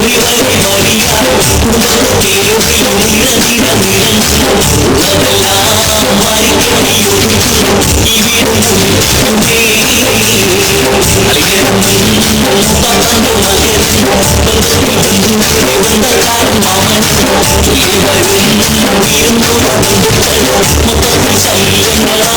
அறிவரை அறியார் உடல் தேவை நிறந்திரமிடம் உலகெல்லாம் மறைக்கடியும் இவ்விருந்தும் மொத்தத்தில் சைலங்கள்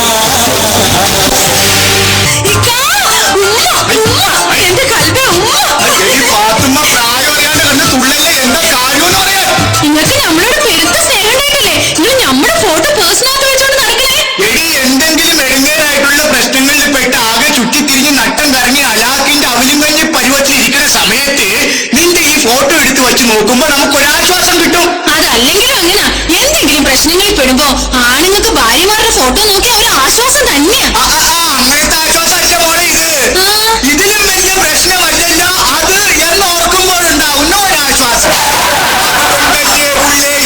നോക്കുമ്പോ നമുക്ക് ഒരാശ്വാസം കിട്ടും. അതല്ലെങ്കിലും എങ്ങനാ എന്തെങ്കിലും പ്രശ്നങ്ങളിൽ പെടുമ്പോ ആണുങ്ങൾക്ക് ഭാര്യമാരുടെ ഫോട്ടോ നോക്കി ഒരു ആശ്വാസം തന്നെയാ. അങ്ങനത്തെ ആശ്വാസമല്ല മോളെ ഇത്. ഇതിലും വലിയ പ്രശ്നമല്ലല്ലോ. അത് എന്ന് ഓർക്കുമ്പോഴുണ്ടാവുന്ന ഒരാശ്വാസം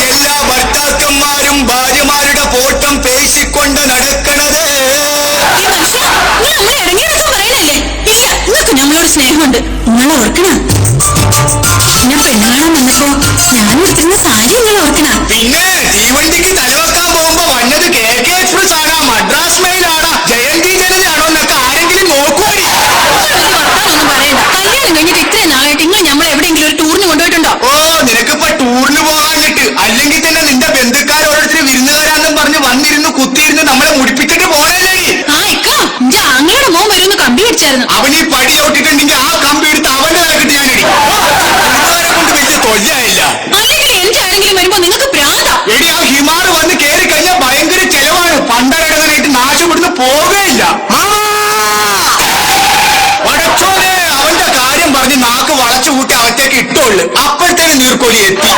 എല്ലാ ഭർത്താക്കന്മാരും ഭാര്യമാരുടെ ഫോട്ടം പേശിക്കൊണ്ട് നടക്കണത്. ഈ മനുഷ്യ നീ നമ്മളെ ഇറങ്ങിയെടുക്കാൻ ഇല്ല നിങ്ങൾക്ക് ഞങ്ങളോട് സ്നേഹമുണ്ട്. നിങ്ങൾ ഓർക്കണ. ഞാൻ പെണ്ണാണാൻ വന്നപ്പോ ഞാൻ സാരി നിങ്ങൾ ഓർക്കണ. പിന്നെ തീവണ്ടിക്ക് തലവെക്കാൻ പോകുമ്പോ വന്നത് കെ കെ എക്സ്പ്രസ് ആടാ മദ്രാസ് മെയിലാണോ ജയന്തി ജനതയാണോ എന്നൊക്കെ ആരെങ്കിലും നോക്കുവാടി വർത്താനൊന്നും പറയണ്ട. കല്യാണം കഴിഞ്ഞിട്ട് ഇത്രയും നാളായിട്ട് നിങ്ങൾ നമ്മൾ എവിടെയെങ്കിലും ഒരു ടൂറിന് കൊണ്ടുപോയിട്ടുണ്ടോ? ഓ നിനക്കിപ്പോ ടൂറിന് പോകാനിട്ട് അല്ലെങ്കിൽ തന്നെ നിന്റെ ബന്ധുക്കാർ ഓരോരുത്തർ വിരുന്നുകാരാന്നും പറഞ്ഞ് വന്നിരുന്ന് കുത്തിയിരുന്ന് നമ്മളെ മുടിപ്പിച്ചിട്ട് പോണല്ലേ ആ ഇക്ക ഇഞ്ച ആങ്ങളുടെ മോൻ വരുമെന്ന് കമ്പി അടിച്ചായിരുന്നു അവൻ പോവുകയില്ല. പടച്ചോനെ അവന്റെ കാര്യം പറഞ്ഞ് നാക്ക് വളച്ചു കൂട്ടി അവറ്റേക്ക് ഇട്ടോൾ. അപ്പോഴത്തേനും നീർക്കോലി എത്തി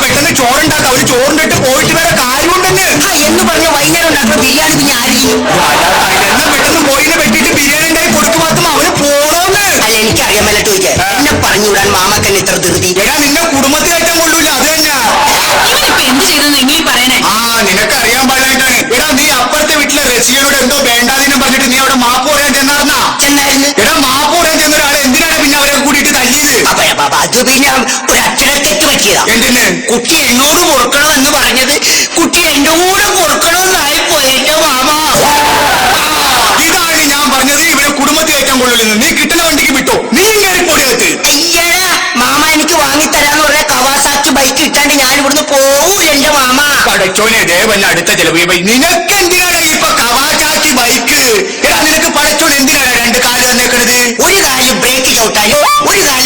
പെട്ടെന്ന് ചോറുണ്ടാക്ക. ഒരു ചോറുണ്ടിട്ട് പോയിട്ട് വരെ കാര്യമുണ്ടെന്ന്. എന്ന് പറഞ്ഞ വൈകുന്നേരം ഉണ്ടാക്കുന്ന ബിരിയാണി പിന്നെ എന്നാ പെട്ടെന്ന് പോയിനെ വെട്ടിട്ട് ബിരിയാണി ഉണ്ടായി കൊടുക്കും മാത്രം അവന് പോണോന്ന് അല്ല എനിക്കറിയാൻ മേലെ ചോദിക്കാൻ എന്നെ പറഞ്ഞുവിടാൻ മാമാക്കൻ ഇത്ര ധൃതി. എടാ നിന്നെ കുടുംബത്തിൽ കയറ്റാൻ കൊള്ളൂല അത് തന്നെ എന്ത് ചെയ്തെന്ന് പറയണേ. ആ നിനക്കറിയാൻ അറിയാൻ എടാ നീ അപ്പുറത്തെ വീട്ടിലെ റസിയോട് എന്തോ വേണ്ടാതിനും അപ്പൊ അത് പിന്നെ ഒരു അക്ഷരത്തെറ്റ് പറ്റിയതാ എന്തിന്? കുട്ടി എന്നോട് പൊറുക്കണമെന്ന് പറഞ്ഞത് കുട്ടി എന്റെ കൂടെ പൊറുക്കണമെന്നായി പോയിട്ട് മാമ. ഇതാണ് ഞാൻ പറഞ്ഞത് ഇവരെ കുടുംബത്തിൽ കയറ്റാൻ കൊള്ളില്ലെന്ന് നീ കിട്ടുന്ന വണ്ടിക്ക് വിട്ടോ. നീ കയറി പൊടിയത്ത് അയ്യടാ മാമ എനിക്ക് വാങ്ങിത്തരാന്ന് പറഞ്ഞ കവാസാക്കി ബൈക്ക് ഇട്ടാണ്ട് ഞാൻ ഇവിടുന്ന് പോവൂല എന്റെ മാമ. പടച്ചോനെ ദേവല്ല അടുത്ത ചെലവ് നിനക്ക് എന്തിനാണ് ഇപ്പൊ കവാസാക്കി ബൈക്ക്? എടാ നിനക്ക് പടച്ചോൻ എന്തിനാണ് രണ്ട് കാൽ തന്നേക്കണത്? ഒരു കാൽ ബ്രേക്ക് ചവിട്ടാനും ഒരു കാൽ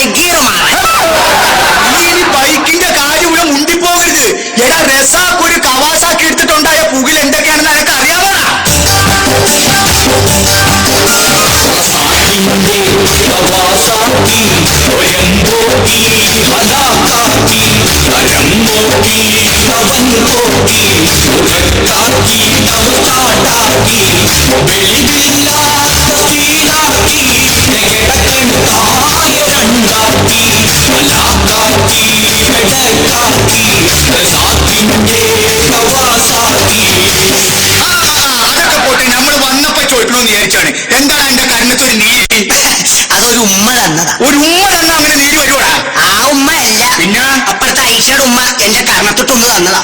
എടാ രസാക്ക് ഒരു കവാസാക്കി എടുത്തിട്ടുണ്ടായ പുകിൽ എന്തൊക്കെയാണെന്ന് നിനക്ക് അറിയാമോടാ ആ, ഒരു ഉമ്മ തന്നെ അങ്ങനെ വരുവാടാ ആ ഉമ്മ അല്ല പിന്നെ? അപ്പുറത്തെ ഐഷയുടെ ഉമ്മ എന്റെ കർണത്തൊട്ടൊന്ന് തന്നതാ.